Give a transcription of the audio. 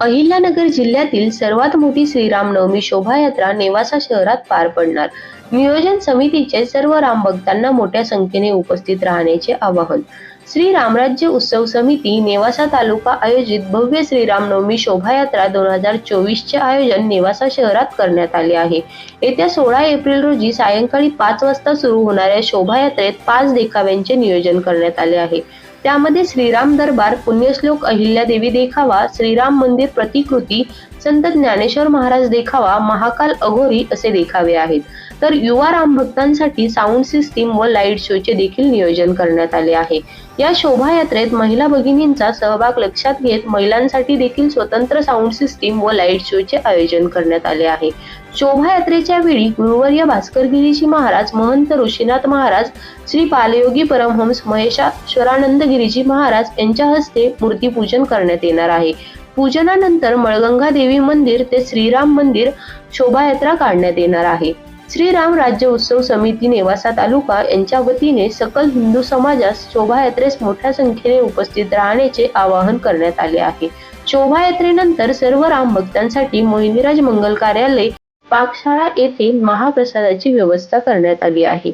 अहिल्यानगर जिल्ह्यातील सर्वात मोठी श्रीरामनवमी शोभायात्रा नेवासा शहरात पार पडणार. नियोजन समितीचे सर्व रामभक्तांना मोठ्या संख्येने उपस्थित राहण्याचे आवाहन. श्री रामराज्य उत्सव समिती नेवासा तालुका आयोजित भव्य श्रीरामनवमी शोभायात्रा दोन हजार चोवीसचे आयोजन नेवासा शहरात करण्यात आले आहे. येत्या सोळा एप्रिल रोजी सायंकाळी पाच वाजता सुरू होणाऱ्या शोभायात्रेत पाच देखाव्यांचे नियोजन करण्यात आले आहे. त्यामध्ये श्रीराम दरबार पुण्यश्लोक अहिल्यादेवी देखावा श्रीराम मंदिर प्रतिकृती संत ज्ञानेश्वर महाराज देखावा महाकाल अघोरी असे देखावे आहेत. तर युवा राम भक्तांसाठी साऊंड सिस्टीम व लाइट शोचे देखील नियोजन करण्यात आले आहे. या शोभायात्रेत महिला भगिनींचा सहभाग लक्षात घेत महिलांसाठी देखील स्वतंत्र साऊंड सिस्टीम व लाइट शोचे आयोजन करण्यात आले आहे. शोभायात्रेच्या वेळी गुरुवर्य भास्करगिरीजी महाराज महंत ऋषीनाथ महाराज श्री पालयोगी परमहंस महेशाश्वरानंद गिरीजी महाराज यांच्या हस्ते मूर्तीपूजन करण्यात येणार आहे. पूजनानंतर मळगंगा देवी मंदिर ते श्रीराम मंदिर शोभायात्रा काढण्यात येणार आहे. श्रीराम राज्य उत्सव समिती नेवासा तालुका यांच्या वतीने सकल हिंदू समाजास शोभायात्रेस मोठ्या संख्येने उपस्थित राहण्याचे आवाहन करण्यात आले आहे. शोभायात्रेनंतर सर्व राम भक्तांसाठी मोहिनीराज मंगल कार्यालय पाकशाळा येथे महाप्रसादाची व्यवस्था करण्यात आली आहे.